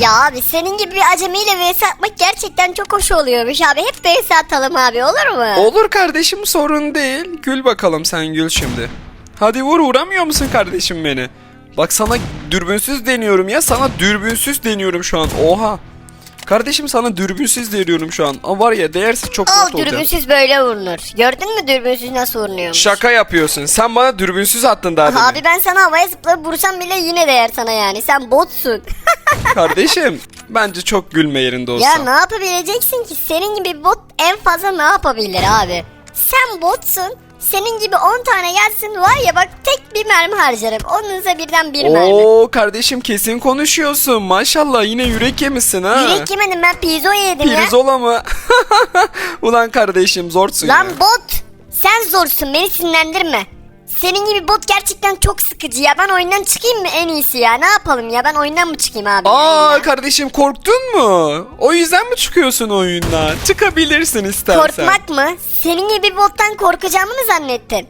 Ya abi senin gibi bir acemiyle vs atmak gerçekten çok hoş oluyormuş abi. Hep vs atalım abi olur mu? Olur kardeşim sorun değil. Gül bakalım sen gül şimdi. Hadi vur vuramıyor musun kardeşim beni? Bak sana dürbünsüz deniyorum ya. Sana dürbünsüz deniyorum şu an. Oha. Kardeşim sana dürbünsüz deniyorum şu an. Ama var ya değerse çok Al mutlu olacağım. dürbünsüz böyle vurulur. Gördün mü dürbünsüz nasıl vurunuyormuş? Şaka yapıyorsun. Sen bana dürbünsüz attın daha demin. Abi ben sana havaya zıplayıp vursam bile yine değer sana yani. Sen botsun. Kardeşim bence çok gülme yerinde olsa. ya ne yapabileceksin ki? Senin gibi bot en fazla ne yapabilir abi? Sen botsun. Senin gibi 10 tane gelsin var ya bak tek bir mermi harcarım. Onunsa birden bir mermi. Oo kardeşim kesin konuşuyorsun. Maşallah yine yürek yemişsin ha. Yürek yemedim ben pizza yedim ya. Pirzola mı? Ulan kardeşim zorsun Lan ya. bot sen zorsun beni sinirlendirme. Senin gibi bot gerçekten çok sıkıcı ya. Ben oyundan çıkayım mı en iyisi ya? Ne yapalım ya? Ben oyundan mı çıkayım abi? Aa ya? kardeşim korktun mu? O yüzden mi çıkıyorsun oyundan? Çıkabilirsin istersen. Korkmak mı? Senin gibi bir bottan korkacağımı mı zannettin?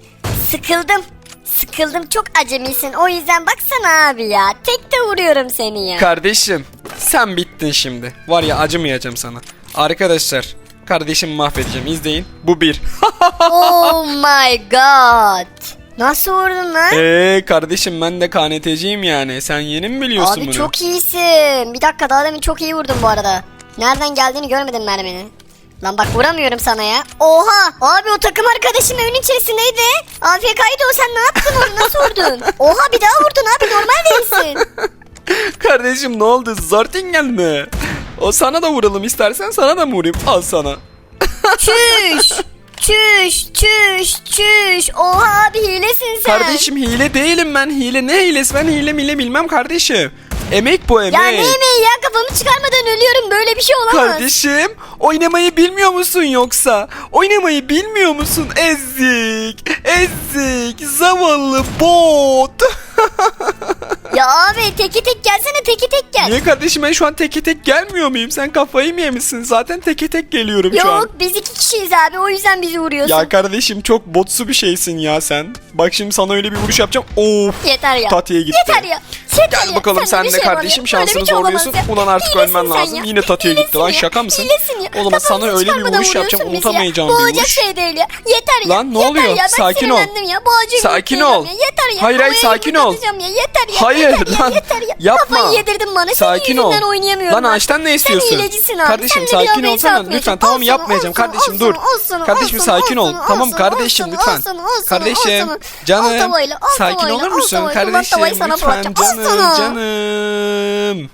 Sıkıldım. Sıkıldım çok acemisin. O yüzden baksana abi ya. Tek de vuruyorum seni ya. Kardeşim sen bittin şimdi. Var ya acımayacağım sana. Arkadaşlar kardeşimi mahvedeceğim izleyin. Bu bir. oh my god. Nasıl vurdun lan? Eee kardeşim ben de KNT'ciyim yani. Sen yeni mi biliyorsun Abi bunu? çok iyisin. Bir dakika daha demin çok iyi vurdun bu arada. Nereden geldiğini görmedim merminin. Lan bak vuramıyorum sana ya. Oha! Abi o takım arkadaşım evin içerisindeydi. AFK'ydı o sen ne yaptın onu nasıl vurdun? Oha bir daha vurdun abi normal değilsin. Kardeşim ne oldu? Zortingen mi? O sana da vuralım istersen sana da mı vurayım? Al sana. Çüş! Çüş! Çüş! Çüş! Oha abi hilesin sen. Kardeşim hile değilim ben. Hile ne hilesi? Ben hile mile bilmem kardeşim. Emek bu emek. Ya ne yemeği ya kafamı çıkarmadan ölüyorum böyle bir şey olamaz. Kardeşim oynamayı bilmiyor musun yoksa? Oynamayı bilmiyor musun? Ezik, ezik, zavallı bot. Ya abi teki tek gelsene teki tek gel. Niye kardeşim ben şu an teke tek gelmiyor muyum? Sen kafayı mı yemişsin? Zaten teke tek geliyorum şu an. Yok biz iki kişiyiz abi o yüzden bizi vuruyorsun. Ya kardeşim çok botsu bir şeysin ya sen. Bak şimdi sana öyle bir vuruş yapacağım. Of. Yeter ya. Tatiye gitti. Yeter ya. Yeter Gel ya. bakalım sen de şey var kardeşim. Böyle bir şansını şey olamaz zorluyorsun. ya. Ulan artık Hilesin ölmen sen lazım. ya. Yine tatiye gitti lan ya. şaka mısın? Hilesin ya. Oğlum sana Kafamızı öyle bir vuruş yapacağım bizi ya. unutamayacağım bir Boğacak vuruş. şey değil ya. Yeter ya. Lan ne Yeter oluyor? Ya. Sakin ol. ya. Boğacak Sakin ol. Ya. Yeter ya. Hayır, hayır, sakin ol. ya. Yeter ya. Hayır, yeter ya, lan. Yeter ya. Yapma. Kafayı yedirdin bana. Sakin Senin ol. oynayamıyorum. Lan ağaçtan ne istiyorsun? Sen hilecisin abi. Kardeşim Sen sakin olsana lütfen. Tamam yapmayacağım kardeşim dur. Kardeşim sakin ol. Tamam kardeşim lütfen. Kardeşim canım sakin olur musun kardeşim sana lütfen canım sana. canım.